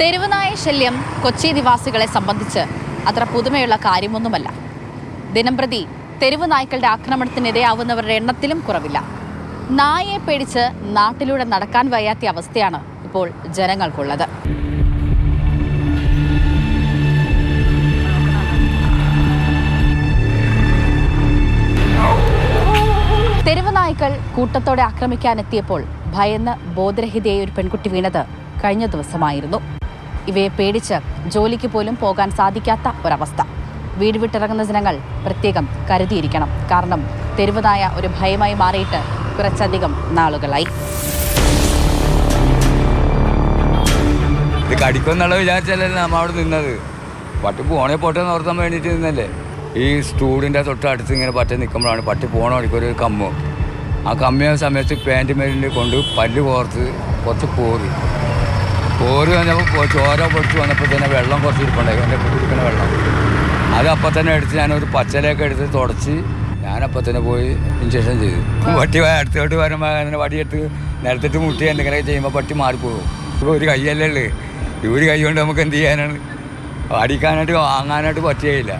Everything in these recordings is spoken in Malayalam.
തെരുവുനായ ശല്യം കൊച്ചി നിവാസികളെ സംബന്ധിച്ച് അത്ര പുതുമയുള്ള കാര്യമൊന്നുമല്ല. ദിനംപ്രതി തെരുവ് നായ്ക്കളുടെ ആക്രമണത്തിനിരയാവുന്നവരുടെ എണ്ണത്തിലും കുറവില്ല. നായയെ പേടിച്ച് നാട്ടിലൂടെ നടക്കാൻ വയ്യാത്ത അവസ്ഥയാണ് ഇപ്പോൾ ജനങ്ങൾക്കുള്ളത്. തെരുവ് നായ്ക്കൾ കൂട്ടത്തോടെ ആക്രമിക്കാനെത്തിയപ്പോൾ ഭയന്ന് ബോധരഹിതയായ ഒരു പെൺകുട്ടി വീണത് കഴിഞ്ഞ ദിവസമായിരുന്നു. ഇവയെ പേടിച്ച് ജോലിക്ക് പോലും പോകാൻ സാധിക്കാത്ത ഒരവസ്ഥ. വീട് വിട്ടിറങ്ങുന്ന ജനങ്ങൾ പ്രത്യേകം കരുതിയിരിക്കണം. കാരണം തെരുവതായ ഒരു ഭയമായി മാറിയിട്ട് കുറച്ചധികം നാളുകളായി. ഇത് കടിക്കുന്നുള്ള വിചാരിച്ചല്ലേ നമ്മ അവിടെ നിന്നത്. പട്ടി പോണേ പോട്ടെ എന്ന് ഓർത്താൻ വേണ്ടിയിട്ട് നിന്നല്ലേ. ഈ സ്റ്റൂഡിന്റെ തൊട്ട് അടുത്ത് ഇങ്ങനെ പട്ടി നിൽക്കുമ്പോഴാണ് പട്ടി പോണ വഴിക്കൊരു കമ്മ് ആ കമ്മിയ സമയത്ത് പാന്റ് മേലിന്റെ കൊണ്ട് പല്ല് കോർത്ത് കുറച്ച് പോറി പോറി വന്നപ്പോൾ ചോര പൊടിച്ച് വന്നപ്പോൾ തന്നെ വെള്ളം കുറച്ച് ഇരിപ്പുണ്ടായി. എന്റെ കുടിക്കുന്ന വെള്ളം. അത് അപ്പം തന്നെ എടുത്ത് ഞാനൊരു പച്ചലയൊക്കെ എടുത്ത് തുടച്ച് ഞാനപ്പം തന്നെ പോയി ഇഞ്ചക്ഷൻ ചെയ്തു. പട്ടി അടുത്തോട്ട് വരുമ്പോൾ അങ്ങനെ വടിയെടുത്ത് നിലത്തിട്ട് മുട്ടി എന്തെങ്കിലും ചെയ്യുമ്പോൾ പട്ടി മാറിപ്പോകും. ഇപ്പോൾ ഒരു കൈയല്ലേ ഉള്ളു. ഒരു കൈ കൊണ്ട് നമുക്ക് എന്ത് ചെയ്യാനാണ്? അടിക്കാനായിട്ട് വാങ്ങാനായിട്ട് പറ്റുകയില്ല.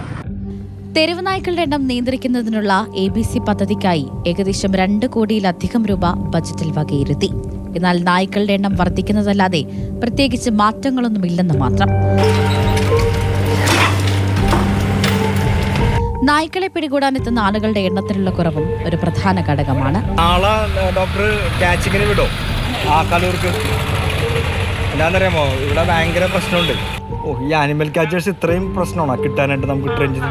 തെരുവ് നായ്ക്കളുടെ എണ്ണം നിയന്ത്രിക്കുന്നതിനുള്ള എ ബി സി പദ്ധതിക്കായി ഏകദേശം രണ്ട് കോടിയിലധികം രൂപ ബജറ്റിൽ വകയിരുത്തി. എന്നാൽ നായ്ക്കളുടെ എണ്ണം വർദ്ധിക്കുന്നതല്ലാതെ പ്രത്യേകിച്ച് മാറ്റങ്ങളൊന്നുമില്ലെന്ന് മാത്രം. നായ്ക്കളെ പിടികൂടാനെത്തുന്ന ആളുകളുടെ എണ്ണത്തിലുള്ള കുറവും ഒരു പ്രധാന ഘടകമാണ്. ഡോക്ടർ വിടോ. എന്താണെന്നറിയാമോ ഇവിടെ ഭയങ്കര പ്രശ്നമുണ്ട്. ഓ ഈ ആനിമൽ കാച്ചേഴ്സ് ഇത്രയും പ്രശ്നമാണോ? കിട്ടാനായിട്ട് നമുക്ക് ട്രെയിൻ ട്രെഞ്ചിന്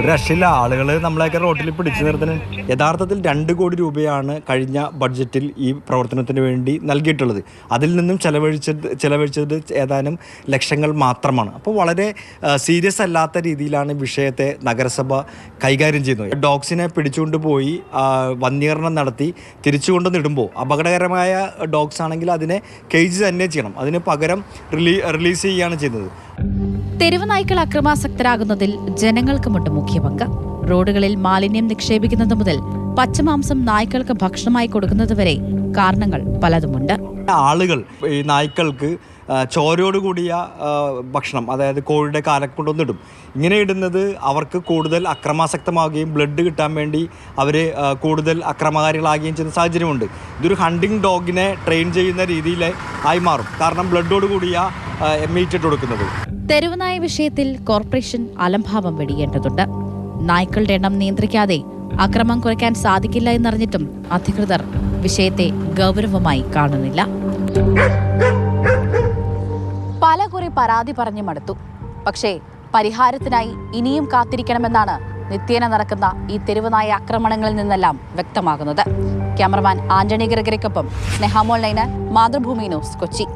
ഒരു രക്ഷയില്ല ആളുകൾ നമ്മളെയൊക്കെ റോട്ടിൽ പിടിച്ചു നിർത്തുന്നു യഥാർത്ഥത്തിൽ രണ്ട് കോടി രൂപയാണ് കഴിഞ്ഞ ബഡ്ജറ്റിൽ ഈ പ്രവർത്തനത്തിന് വേണ്ടി നൽകിയിട്ടുള്ളത്. അതിൽ നിന്നും ചെലവഴിച്ചത് ചെലവഴിച്ചത് ഏതാനും ലക്ഷങ്ങൾ മാത്രമാണ്. അപ്പോൾ വളരെ സീരിയസ് അല്ലാത്ത രീതിയിലാണ് വിഷയത്തെ നഗരസഭ കൈകാര്യം ചെയ്യുന്നത്. ഡോഗ്സിനെ പിടിച്ചുകൊണ്ട് പോയി വന്യീകരണം നടത്തി തിരിച്ചു കൊണ്ടുവന്നിടുമ്പോൾ അപകടകരമായ ഡോഗ്സ് ആണെങ്കിൽ അതിനെ കേജ് തന്നെ ചെയ്യണം. അതിന് പകരം റിലീ റിലീസ് ചെയ്യുകയാണ് ചെയ്യുന്നത്. തെരുവ് നായ്ക്കൾ അക്രമാസക്തരാകുന്നതിൽ ജനങ്ങൾക്കുമുണ്ട് മുഖ്യ പങ്ക്. റോഡുകളിൽ മാലിന്യം നിക്ഷേപിക്കുന്നത് മുതൽ പച്ചമാംസം നായ്ക്കൾക്ക് ഭക്ഷണമായി കൊടുക്കുന്നത് വരെ കാരണങ്ങൾ പലതുമുണ്ട്. ആളുകൾ ഈ നായ്ക്കൾക്ക് ചോരയോടുകൂടിയ ചോരയോട് കൂടിയ ഭക്ഷണം അതായത് കോഴിയുടെ കാലം കൊണ്ടൊന്നിടും ഇങ്ങനെ ഇടുന്നത് അവർക്ക് കൂടുതൽ അക്രമാസക്തമാവുകയും ബ്ലഡ് കിട്ടാൻ വേണ്ടി അവർ കൂടുതൽ അക്രമകാരികളാകുകയും ചെയ്യുന്ന സാഹചര്യമുണ്ട്. ഇതൊരു ഹണ്ടിങ് ഡോഗിനെ ട്രെയിൻ ചെയ്യുന്ന രീതിയിൽ ആയി മാറും. കാരണം ബ്ലഡോട് കൂടിയ മീറ്റ് ഇട്ട് കൊടുക്കുന്നത്. തെരുവനായ വിഷയത്തിൽ കോർപ്പറേഷൻ അലംഭാവം വെടിയേണ്ടതുണ്ട് നായ്ക്കളുടെ എണ്ണം നിയന്ത്രിക്കാതെ അക്രമം കുറയ്ക്കാൻ സാധിക്കില്ല എന്നറിഞ്ഞിട്ടും അധികൃതർ വിഷയത്തെ ഗൗരവമായി കാണുന്നില്ല. പല കുറി പരാതി പറഞ്ഞു മടുത്തു പക്ഷേ പരിഹാരത്തിനായി ഇനിയും കാത്തിരിക്കണമെന്നാണ് നിത്യേന നടക്കുന്ന ഈ തെരുവനായ ആക്രമണങ്ങളിൽ നിന്നെല്ലാം വ്യക്തമാകുന്നത്. ക്യാമറമാൻ ആന്റണി ഗ്രഗറിക്കൊപ്പം സ്നേഹാമോൾ നൈന മാതൃഭൂമി ന്യൂസ് കൊച്ചി.